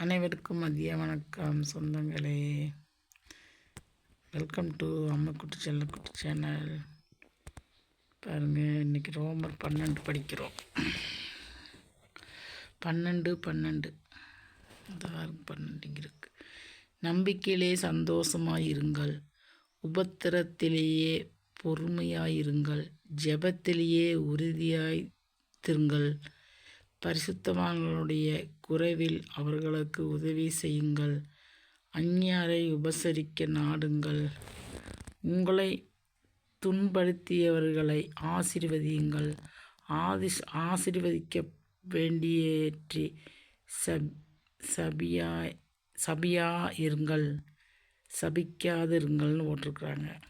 அனைவருக்கும் மதிய வணக்கம் சொந்தங்களே. வெல்கம் டு அம்மக்குட்டி செல்லக்குட்டி சேனல் பாருங்கள் இன்றைக்கி ரோமர் பன்னெண்டு படிக்கிறோம். பன்னெண்டு பன்னெண்டு. இந்த பன்னெண்டு இருக்கு. நம்பிக்கையிலே சந்தோஷமாக இருங்கள். உபத்திரத்திலேயே பொறுமையாயிருங்கள் ஜெபத்திலேயே உறுதியாய் திருங்கள் பரிசுத்தவான்களுடைய குறைவில் அவர்களுக்கு உதவி செய்யுங்கள். அந்நியாரை உபசரிக்க நாடுங்கள். உங்களை துன்படுத்தியவர்களை ஆசிர்வதியுங்கள். ஆதிஷ் ஆசிர்வதிக்க வேண்டியேற்றி சப் சபியா சபியா இருங்கள். சபிக்காதிருங்கள்னு போட்டிருக்கிறாங்க.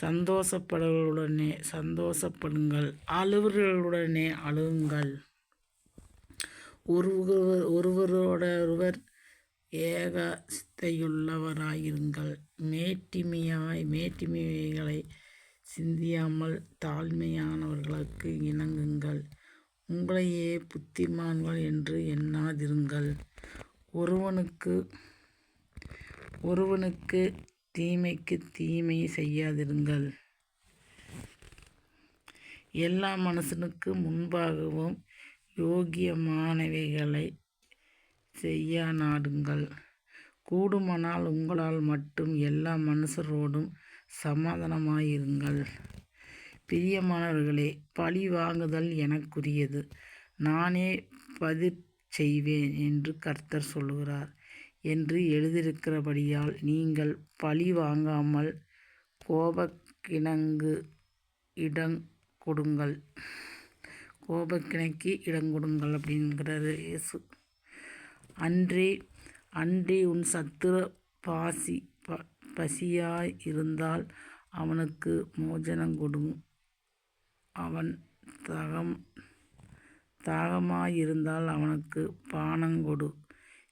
சந்தோஷப்படுவர்களுடனே சந்தோஷப்படுங்கள். அழுவர்களுடனே அழுகுங்கள். ஒருவர் ஒருவரோடொருவர் சித்தையுள்ளவராயிருங்கள் மேட்டிமையாய் மேட்டிமைகளை சிந்தியாமல் தாழ்மையானவர்களுக்கு இணங்குங்கள். உங்களையே புத்திமான்கள் என்று எண்ணாதிருங்கள். ஒருவனுக்கு ஒருவனுக்கு தீமைக்கு தீமை செய்யாதிருங்கள். எல்லா மனுஷனுக்கு முன்பாகவும் யோக்கியமானவைகளை செய்ய நாடுங்கள் கூடுமானால் உங்களால் மட்டும் எல்லா மனுஷரோடும் சமாதானமாயிருங்கள். பிரியமானவர்களே பழி வாங்குதல் எனக்குரியது. நானே பதிர் செய்வேன் என்று கர்த்தர் சொல்கிறார் என்று எழுதியிருக்கிறபடியால் நீங்கள் பழி வாங்காமல் கோபக்கிணங்கு இடங் கொடுங்கள். கோபக்கிணைக்கு இடங்கொடுங்கள் அப்படிங்கிறாரு இயேசு. அன்றே அன்றே உன் சத்துரு பாசி ப பசியாய் இருந்தால் அவனுக்கு மோஜனம் கொடு அவன் தகம் தாகமாயிருந்தால் அவனுக்கு பானங்கொடு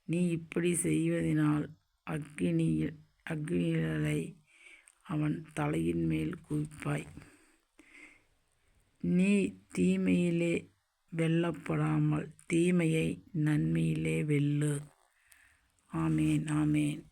நீ இப்படி செய்வதனால் அக்னியில் அக்னிகளை அவன் தலையின் மேல் குவிப்பாய். நீ தீமையிலே வெல்லப்படாமல் தீமையை நன்மையிலே வெல்லு. ஆமேன் ஆமேன்.